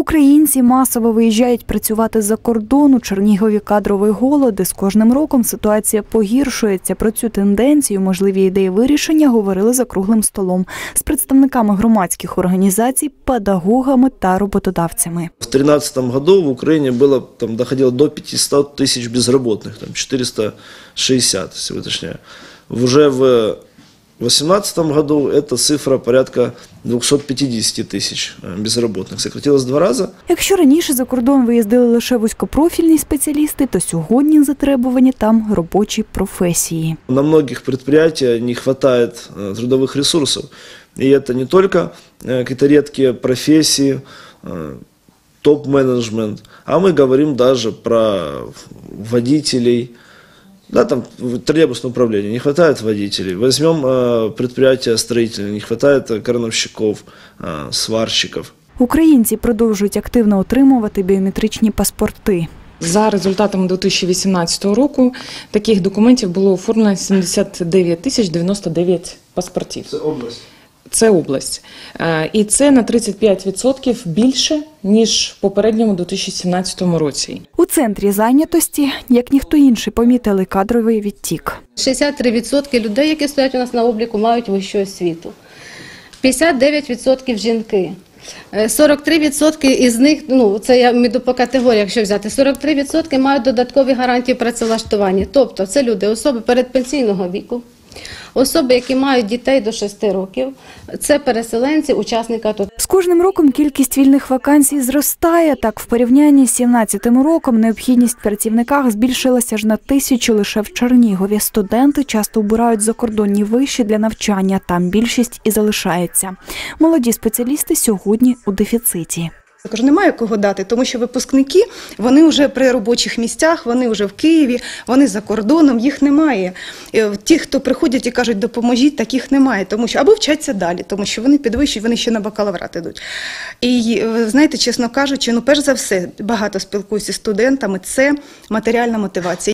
Українці масово виїжджають працювати за кордон. У Чернігові кадровий голод. і З кожним роком ситуація погіршується. Про цю тенденцію, можливі ідеї вирішення говорили за круглим столом з представниками громадських організацій, педагогами та роботодавцями. В 2013 году в Украине было, там, доходило до 500 тысяч безработных, там 460, если вы точнее. Уже в 2018 году эта цифра порядка 250 тысяч э, безработных. Сократилась в два раза. Якщо раніше за кордон виїздили лише вузькопрофільні спеціалісти, то сьогодні затребувані там робочі професії. На многих предприятиях не хватает э, трудовых ресурсов. И это не только э, какие-то редкие профессии, э, топ-менеджмент, а мы говорим даже про водителей, да, там в троллейбусном управлении не хватает водителей. Возьмем э, предприятия строительные, не хватает э, крановщиков, э, сварщиков. Українці продовжують активно отримувати біометричні паспорти. За результатами 2018 року таких документів було оформлено 79 тисяч 99 паспортів. Это область. Це область. Е, І це на 35% більше, ніж в попередньому 2017 році. У центрі зайнятості, як ніхто інший, помітили кадровий відтік. 63% людей, які стоять у нас на обліку, мають вищу освіту. 59% жінки. Е, 43% із них, ну це я йду по категоріях, якщо взяти, 43% мають додаткові гарантії працевлаштування. Тобто це люди, особи передпенсійного віку, особи, які мають дітей до 6 років, це переселенці, учасники АТО. З кожним роком кількість вільних вакансій зростає. Так, в порівнянні з 2017 роком необхідність працівниках збільшилася ж на тисячу лише в Чернігові. Студенти часто обирають закордонні виші для навчання. Там більшість і залишається. Молоді спеціалісти сьогодні у дефіциті. Я кажу, немає кого дати, тому що випускники вони вже при робочих місцях, вони вже в Києві, вони за кордоном, їх немає. Е, Ті, хто приходять і кажуть, допоможіть, таких немає, тому що або вчаться далі, тому що вони підвищують, вони ще на бакалаврат ідуть. І е, знаєте, чесно кажучи, ну перш за все, багато спілкуюся з студентами, це матеріальна мотивація.